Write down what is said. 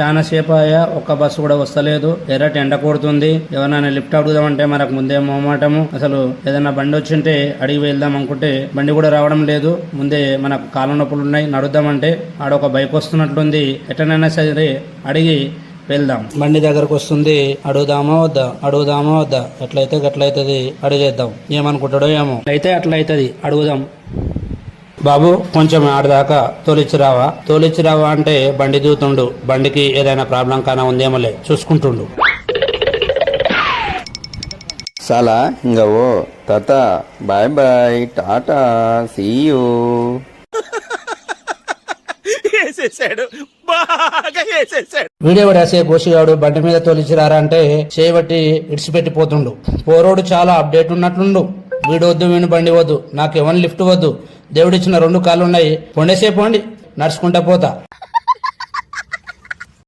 చాలా సేపు అయ్యా ఒక్క బస్సు కూడా వస్తలేదు. ఎర్రటి ఎండ కొడుతుంది. ఎవరైనా లిఫ్ట్ అడుగుదామంటే మనకు ముందే మొహమాటము. అసలు ఏదైనా బండి వచ్చింటే అడిగి వెళ్దాం అనుకుంటే బండి కూడా రావడం లేదు. ముందే మనకు కాళ్ళ నొప్పులు ఉన్నాయి. నడుద్దామంటే ఆడొక ఒక బైక్ వస్తున్నట్లుంది. ఎటనైనా సరే అడిగి వెళ్దాం. బండి దగ్గరకు వస్తుంది. అడుగుదామా వద్దా? అడుగుదామా వద్దా? ఎట్లయితే గట్లయితది అడిగేద్దాం. ఏమనుకుంటాడో ఏమో. అయితే అట్లయితది. అడుగుదాం. బాబు కొంచెం ఆడదాకా తోలిచ్చి రావా తోలిచ్చి రావా అంటే బండి దూతుండు. బండికి ఏదైనా ప్రాబ్లం కానా ఉందేమోలే చూసుకుంటుండు. చాలా ఇంకా ఓ తాత బాయ్ బాయ్ టాటా సీయూ వీడియో పడేసే గోసిగాడు బండి మీద తోలిచ్చిరారా అంటే చేయబట్టి ఇడిచిపెట్టి పోతుండు పోరోడు చాలా అప్డేట్ ఉన్నట్లుండు. వీడు వద్దు వీణు బండి వద్దు నాకు ఎవరి లిఫ్ట్ వద్దు దేవుడిచ్చిన రెండు కాళ్ళు ఉన్నాయి పొండేసే పోండి. నడుచుకుంటా పోతా.